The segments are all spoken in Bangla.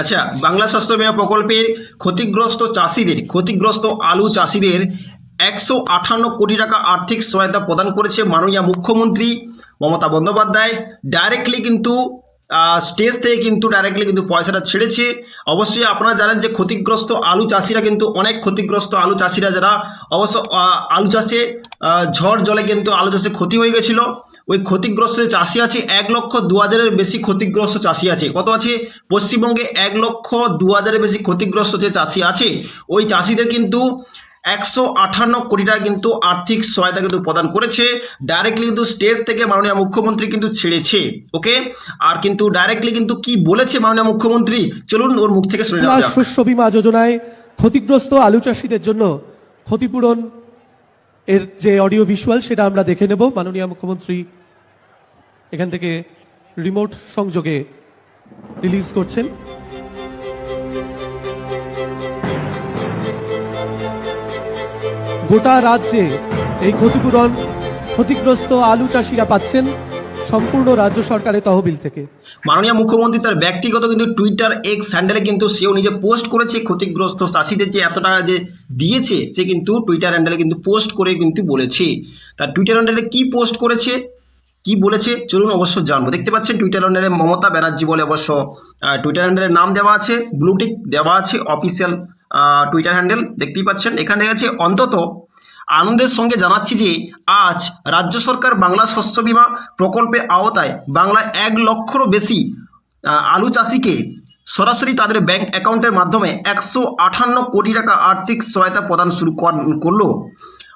আচ্ছা বাংলা স্বাস্থ্য বিমা প্রকল্পের ক্ষতিগ্রস্ত চাষিদের, ক্ষতিগ্রস্ত আলু চাষিদের একশো আটান্ন কোটি টাকা আর্থিক সহায়তা প্রদান করেছে মাননীয় মুখ্যমন্ত্রী মমতা বন্দ্যোপাধ্যায়। ডাইরেক্টলি কিন্তু স্টেজ থেকে কিন্তু ডাইরেক্টলি কিন্তু পয়সাটা ছেড়েছে। অবশ্যই আপনারা জানেন যে ক্ষতিগ্রস্ত আলু চাষিরা কিন্তু অনেক ক্ষতিগ্রস্ত আলু চাষিরা যারা অবশ্য আলু চাষে ঝড় জলে কিন্তু আলু চাষে ক্ষতি হয়ে গেছিল। ওই ক্ষতিগ্রস্ত যে চাষি আছে এক লক্ষ দু হাজারের বেশি ক্ষতিগ্রস্ত চাষি আছে। কত আছে? পশ্চিমবঙ্গে এক লক্ষ দু হাজারের বেশি ক্ষতিগ্রস্ত যে চাষি আছে ওই চাষিদের কিন্তু একশো আটান্ন কোটি টাকা কিন্তু আর্থিক সহায়তা কিন্তু প্রদান করেছে। ডাইরেক্টলি কিন্তু স্টেজ থেকে মাননীয় মুখ্যমন্ত্রী কিন্তু ছেড়েছে ওকে আর কিন্তু ডাইরেক্টলি কিন্তু কি বলেছে মাননীয় মুখ্যমন্ত্রী? চলুন ওর মুখ থেকে শুনে নেওয়া শস্য বীমা যোজনায় ক্ষতিগ্রস্ত আলু চাষিদের জন্য ক্ষতিপূরণ এর যে অডিও ভিজুয়াল সেটা আমরা দেখে নেব। মাননীয় মুখ্যমন্ত্রী এখান থেকে রিমোট সংযোগে রিলিজ করছেন। গোটা রাজ্যে এই ক্ষতিপূরণ, ক্ষতিগ্রস্ত আলু চাষিরা পাচ্ছেন সম্পূর্ণ রাজ্য সরকারের তহবিল থেকে। মাননীয় মুখ্যমন্ত্রী তার ব্যক্তিগত কিন্তু টুইটার এক্স হ্যান্ডেলে কিন্তু সেও নিজে পোস্ট করেছে ক্ষতিগ্রস্ত চাষিদের যে এত টাকা যে দিয়েছে, সে কিন্তু টুইটার হ্যান্ডেলে কিন্তু পোস্ট করে কিন্তু বলেছে। তার টুইটার হ্যান্ডেলে কি পোস্ট করেছে? কি বলেছে? চলুন অবশ্য জানব। দেখতে পাচ্ছেন টুইটার হ্যান্ডেলে মমতা ব্যানার্জি বলে অবশ্য টুইটার হ্যান্ডেলের নাম দেওয়া আছে ব্লুটিক দেওয়া আছে অফিসিয়াল টুইটার হ্যান্ডেল দেখতেই পাচ্ছেন, এখানে আছে, অন্তত আনন্দের সঙ্গে জানাচ্ছি যে, আজ রাজ্য সরকার বাংলা শস্য বীমা প্রকল্পের আওতায় বাংলা এক লক্ষরও বেশি আলু চাষিকে সরাসরি তাদের ব্যাংক অ্যাকাউন্টের মাধ্যমে একশো আটান্ন কোটি টাকা আর্থিক সহায়তা প্রদান শুরু কর- করল।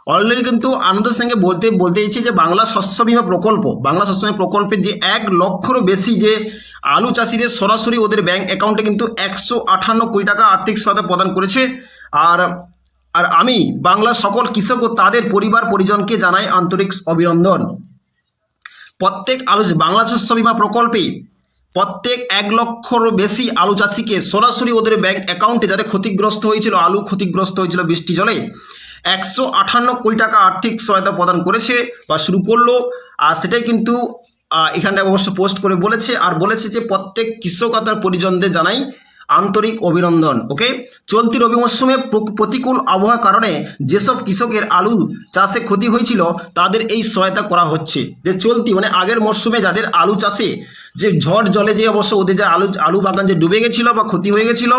অলরেডি কিন্তু আনন্দের সঙ্গে বলতে বলতে ইচ্ছে যে বাংলা শস্য বীমা প্রকল্প, বাংলা শস্য বীমা প্রকল্পের যে এক লক্ষরও বেশি যে আলু চাষিদের সরাসরি ওদের ব্যাংক অ্যাকাউন্টে কিন্তু একশো আটান্ন কোটি টাকা আর্থিক সহায়তা প্রদান করেছে। আর আর আমি বাংলার সকল কৃষক ও তাদের পরিবার পরিজনকে জানাই আন্তরিক অভিনন্দন। প্রত্যেক আলু বাংলা শস্য বীমা প্রকল্পে প্রত্যেক এক লক্ষরও বেশি আলু চাষিকে সরাসরি ওদের ব্যাংক অ্যাকাউন্টে যাতে ক্ষতিগ্রস্ত হয়েছিল, আলু ক্ষতিগ্রস্ত হয়েছিল বৃষ্টি জলে একশো আঠান্ন কোটি টাকা আর্থিক সহায়তা প্রদান করেছে বা শুরু করল। আর সেটাই কিন্তু এখানটায় অবশ্য পোস্ট করে বলেছে। আর বলেছে যে প্রত্যেক কৃষক আর তার পরিজনদের জানাই আন্তরিক অভিনন্দন ওকে চলতি রবি মরশুমে প্রতিকূল আবহাওয়ার কারণে যেসব কৃষকের আলু চাষে ক্ষতি হয়েছিল, তাদের এই সহায়তা করা হচ্ছে। যে চলতি মানে আগের মরশুমে যাদের আলু চাষে যে ঝড় জলে যে অবশ্য ওদের যে আলু আলু বাগান যে ডুবে গেছিল বা ক্ষতি হয়ে গেছিল,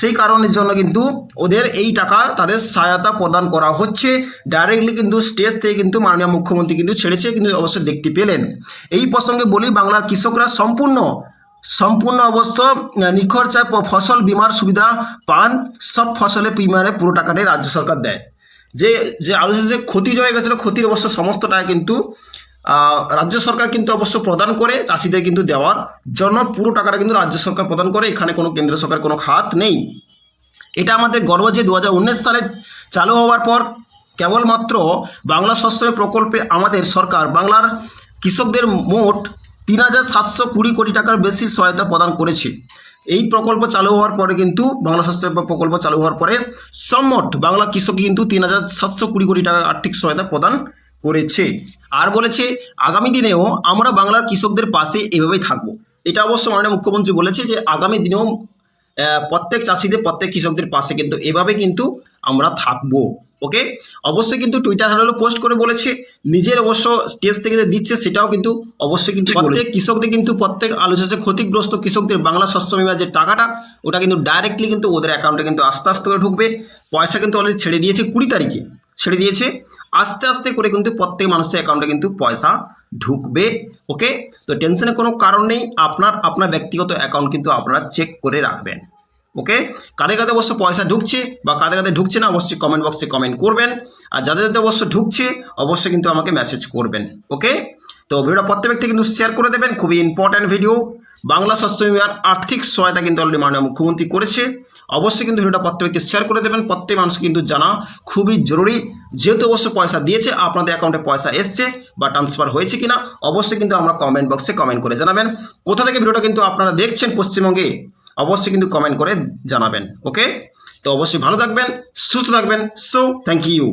সেই কারণের জন্য কিন্তু ওদের এই টাকা তাদের সহায়তা প্রদান করা হচ্ছে। ডাইরেক্টলি কিন্তু স্টেজ থেকে কিন্তু মাননীয় মুখ্যমন্ত্রী কিন্তু ছেড়েছে, কিন্তু অবশ্যই দেখতে পেলেন। এই প্রসঙ্গে বলি, বাংলার কৃষকরা সম্পূর্ণ সম্পূর্ণ অবস্থা নিখরচায় প- ফসল, বিমার সুবিধা পান, সব ফসলের বিমারে পুরো টাকাটাই রাজ্য সরকার দেয়। যে যে আলু যে ক্ষতি হয়ে গেছিল, ক্ষতির অবশ্য সমস্ত টাকা কিন্তু রাজ্য সরকার কিন্তু অবশ্য প্রদান করে, চাষিদের কিন্তু দেওয়ার জন্য পুরো টাকাটা কিন্তু রাজ্য সরকার প্রদান করে, এখানে কোনো কেন্দ্র সরকার কোনো হাত নেই। এটা আমাদের গর্ব যে দু হাজার উনিশ সালে চালু হওয়ার পর কেবলমাত্র বাংলা শস্য প্রকল্পে আমাদের সরকার, বাংলার কৃষকদের মোট তিন হাজার সাতশো কুড়ি কোটি টাকার বেশি সহায়তা প্রদান করেছে। এই প্রকল্প চালু হওয়ার পরে কিন্তু, বাংলা স্বাস্থ্য প্রকল্প চালু হওয়ার পরে সম্মট বাংলা কৃষক কিন্তু তিন হাজার সাতশো কুড়ি কোটি টাকা আর্থিক সহায়তা প্রদান করেছে। আর বলেছে, আগামী দিনেও আমরা বাংলার কৃষকদের পাশে এভাবেই থাকব। এটা অবশ্য মাননীয় মুখ্যমন্ত্রী বলেছে যে, আগামী দিনেও প্রত্যেক চাষিদের, প্রত্যেক কৃষকদের পাশে কিন্তু এভাবে কিন্তু আমরা থাকব। ওকে অবশ্যই কিন্তু টুইটার হ্যান্ডেলও পোস্ট করে বলেছে। নিজের অবশ্য স্টেজ থেকে যে দিচ্ছে সেটাও কিন্তু অবশ্যই কিন্তু প্রত্যেক কৃষকদের কিন্তু প্রত্যেক আলু চাষে ক্ষতিগ্রস্ত কৃষকদের বাংলা শস্য বিমার যে টাকাটা ওটা কিন্তু ডাইরেক্টলি কিন্তু ওদের অ্যাকাউন্টে কিন্তু আস্তে আস্তে করে ঢুকবে। পয়সা কিন্তু অলরেডি ছেড়ে দিয়েছে কুড়ি তারিখে। ছেড়ে দিয়েছে। আস্তে আস্তে করে কিন্তু প্রত্যেক মানুষের অ্যাকাউন্টে কিন্তু পয়সা ঢুকবে। ওকে তো টেনশনের কোনো কারণ নেই। আপনার আপনার ব্যক্তিগত অ্যাকাউন্ট কিন্তু আপনারা চেক করে রাখবেন। ওকে কাদের কাদের অবশ্য পয়সা ঢুকছে বা কাদের কাদের ঢুকছে না, অবশ্যই কমেন্ট বক্সে কমেন্ট করবেন। আর যাদের যাদের অবশ্য ঢুকছে, অবশ্যই কিন্তু আমাকে মেসেজ করবেন। ওকে তো ভিডিওটা প্রত্যেক ব্যক্তি কিন্তু শেয়ার করে দেবেন, খুবই ইম্পর্ট্যান্ট ভিডিও বাংলা স্বাস্থ্য বিমার আর্থিক সহায়তা কিন্তু অলরেডি মাননীয় মুখ্যমন্ত্রী করেছে। অবশ্যই কিন্তু ভিডিওটা প্রত্যেক ব্যক্তি শেয়ার করে দেবেন, প্রত্যেক মানুষ কিন্তু জানা খুবই জরুরি। যেহেতু অবশ্য পয়সা দিয়েছে, আপনাদের অ্যাকাউন্টে পয়সা এসছে বা ট্রান্সফার হয়েছে কিনা, অবশ্যই কিন্তু আমরা কমেন্ট বক্সে কমেন্ট করে জানাবেন। কোথা থেকে ভিডিওটা কিন্তু আপনারা দেখছেন, পশ্চিমবঙ্গে? অবশ্যই কিন্তু কমেন্ট করে জানাবেন ওকে তো অবশ্যই ভালো থাকবেন, সুস্থ থাকবেন সো থ্যাংক ইউ